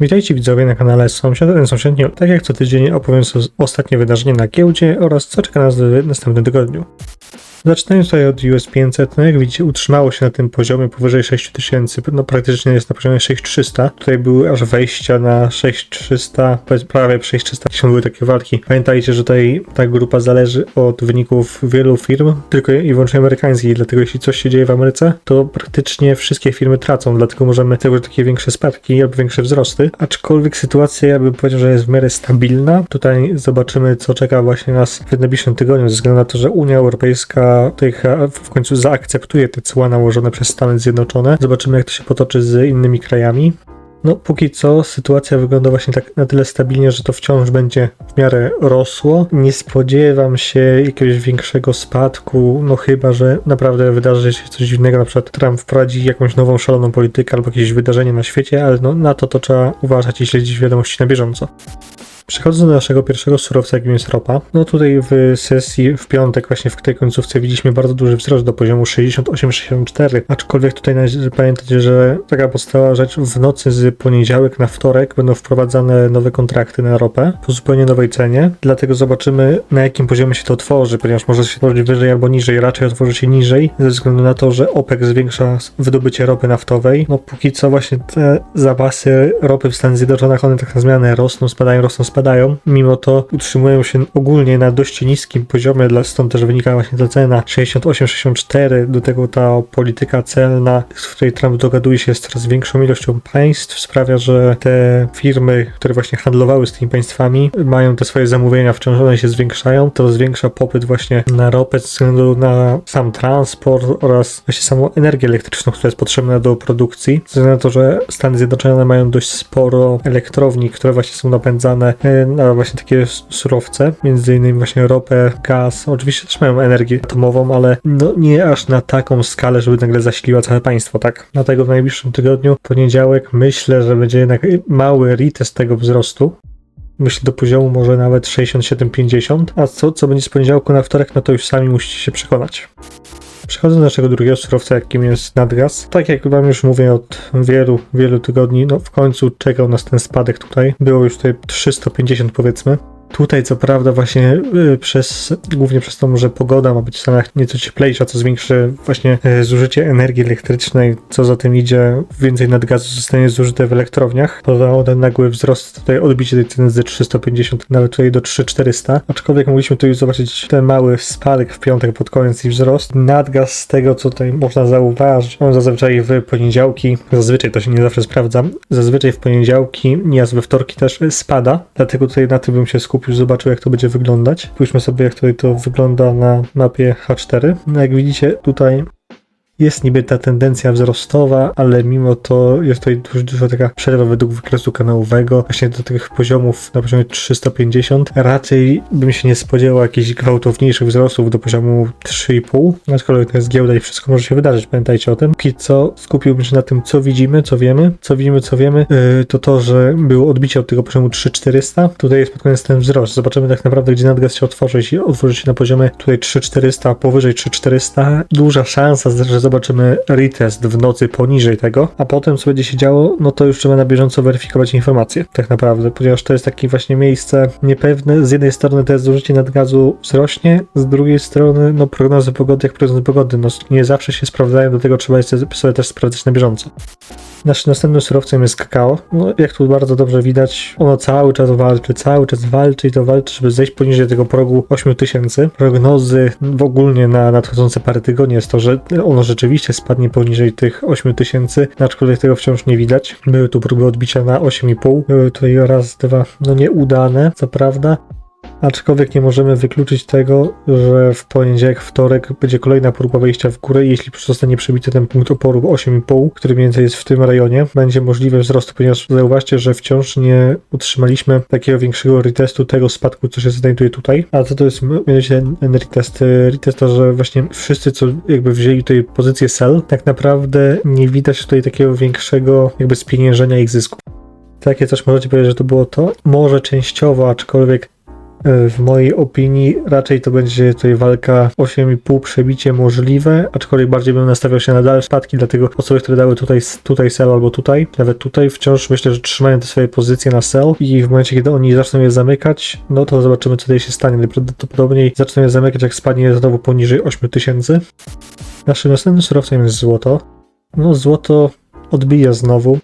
Witajcie widzowie na kanale Sąsiad, ten. Tak jak co tydzień opowiem sobie ostatnie wydarzenie na giełdzie oraz co czeka nas w następnym tygodniu. Zaczynając tutaj od US 500, no jak widzicie utrzymało się na tym poziomie powyżej 6000, no praktycznie jest na poziomie 6300. Tutaj były aż wejścia na 6300, powiedz- prawie 6300, są były takie walki. Pamiętajcie, że tutaj ta grupa zależy od wyników wielu firm, tylko i wyłącznie amerykańskich, dlatego jeśli coś się dzieje w Ameryce, to praktycznie wszystkie firmy tracą, dlatego możemy tego takie większe spadki albo większe wzrosty, aczkolwiek sytuacja ja bym powiedział, że jest w miarę stabilna. Tutaj zobaczymy, co czeka właśnie nas w najbliższym tygodniu, ze względu na to, że Unia Europejska w końcu zaakceptuje te cła nałożone przez Stany Zjednoczone. Zobaczymy, jak to się potoczy z innymi krajami. No, póki co sytuacja wygląda właśnie tak na tyle stabilnie, że to wciąż będzie w miarę rosło. Nie spodziewam się jakiegoś większego spadku, no chyba, że naprawdę wydarzy się coś dziwnego, na przykład Trump wprowadzi jakąś nową szaloną politykę albo jakieś wydarzenie na świecie, ale no, na to to trzeba uważać i śledzić wiadomości na bieżąco. Przechodząc do naszego pierwszego surowca, jakim jest ropa, no tutaj w sesji w piątek, właśnie w tej końcówce, widzieliśmy bardzo duży wzrost do poziomu 68-64, aczkolwiek tutaj należy pamiętać, że taka podstawowa rzecz, w nocy z poniedziałek na wtorek będą wprowadzane nowe kontrakty na ropę po zupełnie nowej cenie, dlatego zobaczymy na jakim poziomie się to otworzy, ponieważ może się otworzyć wyżej albo niżej, raczej otworzy się niżej, ze względu na to, że OPEC zwiększa wydobycie ropy naftowej. No póki co właśnie te zapasy ropy w Stanach Zjednoczonych, one tak na zmianę rosną, spadają, rosną, spadają. Mimo to utrzymują się ogólnie na dość niskim poziomie, stąd też wynika właśnie ta cena. 68-64, do tego ta polityka celna, w której Trump dogaduje się z coraz większą ilością państw, sprawia, że te firmy, które właśnie handlowały z tymi państwami, mają te swoje zamówienia, wciąż one się zwiększają, to zwiększa popyt właśnie na ropę ze względu na sam transport oraz właśnie samą energię elektryczną, która jest potrzebna do produkcji. Ze względu na to, że Stany Zjednoczone mają dość sporo elektrowni, które właśnie są napędzane na właśnie takie surowce, między innymi właśnie ropę, gaz. Oczywiście też mają energię atomową, ale no nie aż na taką skalę, żeby nagle zasiliła całe państwo, tak? Dlatego w najbliższym tygodniu, poniedziałek, myślę, że będzie jednak mały retest tego wzrostu. Myślę do poziomu może nawet 67-50, a co, co będzie z poniedziałku na wtorek, no to już sami musicie się przekonać. Przechodząc do naszego drugiego surowca, jakim jest nadgaz. Tak jak wam już mówię od wielu, wielu tygodni, no w końcu czekał nas ten spadek tutaj. Było już tutaj 350 powiedzmy. Tutaj co prawda właśnie y, przez, głównie przez to, że pogoda ma być w Stanach nieco cieplejsza, co zwiększy właśnie y, zużycie energii elektrycznej, co za tym idzie, więcej nadgazu zostanie zużyte w elektrowniach. Powodowało ten nagły wzrost, tutaj odbicie tej ceny z 350 nawet tutaj do 3400, aczkolwiek mogliśmy tu już zobaczyć ten mały spadek w piątek pod koniec i wzrost. Nadgaz z tego, co tutaj można zauważyć, on zazwyczaj w poniedziałki, zazwyczaj to się nie zawsze sprawdza, zazwyczaj w poniedziałki, nieraz we wtorki też spada, dlatego tutaj na tym bym się skupił, zobaczył jak to będzie wyglądać. Spójrzmy sobie jak tutaj to wygląda na mapie H4. No jak widzicie tutaj jest niby ta tendencja wzrostowa, ale mimo to jest tutaj dużo, dużo taka przerwa według wykresu kanałowego, właśnie do tych poziomów na poziomie 350. Raczej bym się nie spodziewał jakichś gwałtowniejszych wzrostów do poziomu 3,5, aczkolwiek to jest giełda i wszystko może się wydarzyć, pamiętajcie o tym. Póki co skupiłbym się na tym, co widzimy, co wiemy. Co widzimy, co wiemy, yy, to to, że było odbicie od tego poziomu 3400. Tutaj jest pod koniec ten wzrost. Zobaczymy tak naprawdę, gdzie nadgaz się otworzy. Jeśli otworzy się na poziomie tutaj 3400, powyżej 3400, duża szansa, że zobaczymy retest w nocy poniżej tego, a potem co będzie się działo, no to już trzeba na bieżąco weryfikować informacje, tak naprawdę, ponieważ to jest takie właśnie miejsce niepewne. Z jednej strony jest zużycie nadgazu wzrośnie, z drugiej strony, no prognozy pogody, jak prognozy pogody, no nie zawsze się sprawdzają, do tego trzeba sobie też sprawdzać na bieżąco. Naszym następnym surowcem jest kakao. No, jak tu bardzo dobrze widać, ono cały czas walczy, cały czas walczy i to walczy, żeby zejść poniżej tego progu 8000. Prognozy w ogólnie na nadchodzące parę tygodni jest to, że ono rzeczywiście spadnie poniżej tych 8000, aczkolwiek tego wciąż nie widać. Były tu próby odbicia na 8,5. Były tutaj raz, dwa, no nieudane, co prawda. Aczkolwiek nie możemy wykluczyć tego, że w poniedziałek, wtorek będzie kolejna próba wejścia w górę jeśli zostanie przebity ten punkt oporu 8,5, który mniej więcej jest w tym rejonie, będzie możliwy wzrost, ponieważ zauważcie, że wciąż nie utrzymaliśmy takiego większego retestu tego spadku, co się znajduje tutaj. A co to jest mianowicie ten, retest? Retest to, że właśnie wszyscy, co jakby wzięli tutaj pozycję sell, tak naprawdę nie widać tutaj takiego większego jakby spieniężenia ich zysku. Takie coś możecie powiedzieć, że to było to? Może częściowo, aczkolwiek W mojej opinii raczej to będzie tutaj walka 8,5 przebicie możliwe, aczkolwiek bardziej bym nastawiał się na dalsze spadki, dlatego osoby, które dały tutaj, tutaj sell albo tutaj, nawet tutaj wciąż myślę, że trzymają te swoje pozycje na sell i w momencie, kiedy oni zaczną je zamykać, no to zobaczymy, co tutaj się stanie. Najprawdopodobniej zaczną je zamykać, jak spadnie znowu poniżej 8000. Naszym następnym surowcem jest złoto. No złoto odbija znowu.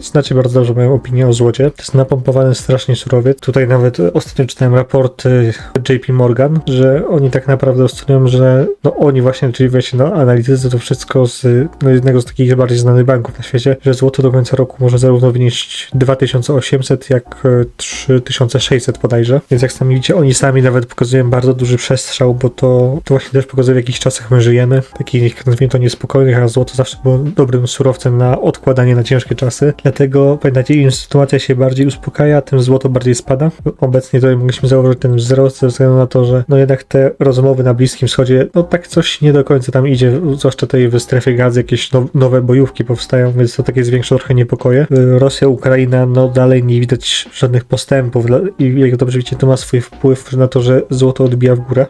Znacie bardzo dobrze moją opinię o złocie. To jest napompowany strasznie surowiec. Tutaj nawet e, ostatnio czytałem raporty JP Morgan, że oni tak naprawdę oscylują, że no oni właśnie, czyli wiecie, no analitycy to wszystko z no, jednego z takich bardziej znanych banków na świecie, że złoto do końca roku może zarówno wynieść 2800 jak e, 3600 bodajże. Więc jak sami widzicie, oni sami nawet pokazują bardzo duży przestrzał, bo to, to właśnie też pokazuje w jakich czasach my żyjemy. Takich, nazwijmy to niespokojnych, a złoto zawsze było dobrym surowcem na odkładanie na ciężkie czasy. Dlatego pamiętajcie, im sytuacja się bardziej uspokaja, tym złoto bardziej spada. Obecnie tutaj mogliśmy zauważyć ten wzrost ze względu na to, że no jednak te rozmowy na Bliskim Wschodzie, no tak coś nie do końca tam idzie, zwłaszcza tutaj w strefie gazy jakieś now, nowe bojówki powstają, więc to takie zwiększa trochę niepokoje. Rosja, Ukraina, no dalej nie widać żadnych postępów i jak dobrze widzicie, to ma swój wpływ na to, że złoto odbija w górę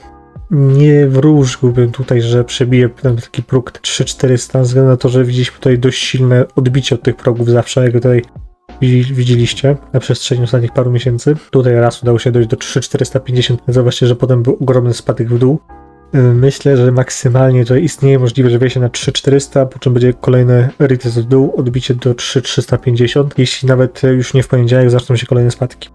nie wróżyłbym tutaj, że przebije taki próg 3400, ze względu na to, że widzieliśmy tutaj dość silne odbicie od tych progów zawsze, jak tutaj widzi- widzieliście na przestrzeni ostatnich paru miesięcy. Tutaj raz udało się dojść do 3450, zobaczcie, że potem był ogromny spadek w dół. Yy, Myślę, że maksymalnie tutaj istnieje możliwość, że wejdzie na 3400, po czym będzie kolejny retest w dół, odbicie do 3350, jeśli nawet e, już nie w poniedziałek zaczną się kolejne spadki.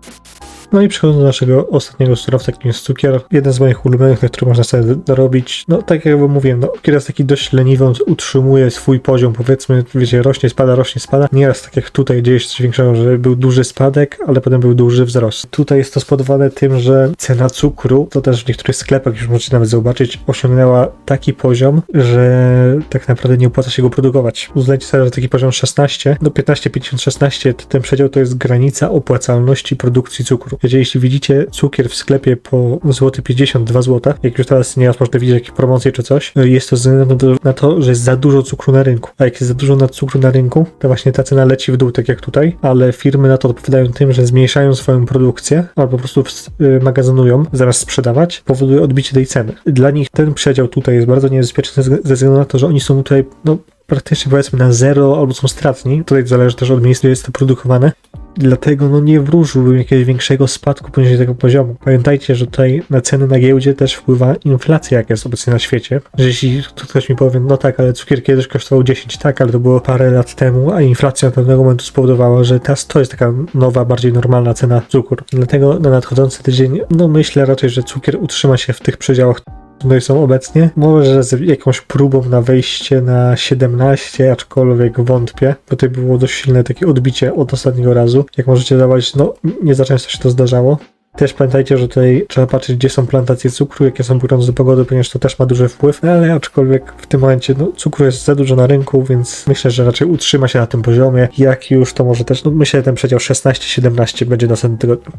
No i przechodząc do naszego ostatniego surowca, jakim jest cukier. Jeden z moich ulubionych, na który można sobie dorobić. No tak jak mówiłem, no cukier jest taki dość leniwy, on utrzymuje swój poziom, powiedzmy, wiecie, rośnie, spada, rośnie, spada. Nieraz tak jak tutaj gdzieś coś większego, że był duży spadek, ale potem był duży wzrost. Tutaj jest to spowodowane tym, że cena cukru, to też w niektórych sklepach już możecie nawet zobaczyć, osiągnęła taki poziom, że tak naprawdę nie opłaca się go produkować. Uznajcie sobie, że taki poziom 16 do 15, 50, 16, to ten przedział to jest granica opłacalności produkcji cukru. Wiecie, jeśli widzicie cukier w sklepie po złoty 52 zł, jak już teraz nieraz można widzieć jakieś promocje czy coś, jest to ze względu na to, że jest za dużo cukru na rynku. A jak jest za dużo na cukru na rynku, to właśnie ta cena leci w dół, tak jak tutaj, ale firmy na to odpowiadają tym, że zmniejszają swoją produkcję, albo po prostu y, magazynują zamiast sprzedawać, powoduje odbicie tej ceny. Dla nich ten przedział tutaj jest bardzo niebezpieczny ze względu na to, że oni są tutaj, no praktycznie powiedzmy na zero albo są stratni. Tutaj zależy też od miejsca, gdzie jest to produkowane. Dlatego no nie wróżyłbym jakiegoś większego spadku poniżej tego poziomu. Pamiętajcie, że tutaj na ceny na giełdzie też wpływa inflacja, jaka jest obecnie na świecie. Że jeśli ktoś mi powie, no tak, ale cukier kiedyś kosztował 10, tak, ale to było parę lat temu, a inflacja od pewnego momentu spowodowała, że teraz to jest taka nowa, bardziej normalna cena cukru. Dlatego na nadchodzący tydzień, no myślę raczej, że cukier utrzyma się w tych przedziałach tutaj są obecnie. Może z jakąś próbą na wejście na 17, aczkolwiek wątpię. bo Tutaj było dość silne takie odbicie od ostatniego razu. Jak możecie zauważyć, no nie za często się to zdarzało. Też pamiętajcie, że tutaj trzeba patrzeć, gdzie są plantacje cukru, jakie są prognozy pogody, ponieważ to też ma duży wpływ. No, Ale aczkolwiek w tym momencie no, cukru jest za dużo na rynku, więc myślę, że raczej utrzyma się na tym poziomie. Jak już to może też, no myślę, że ten przedział 16-17 będzie następnym tygodniu.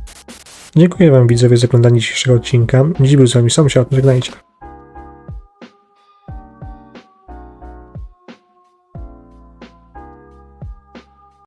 Dziękuję Wam widzowie za oglądanie dzisiejszego odcinka. Dziś był z Wami Sąsiad. Żegnajcie.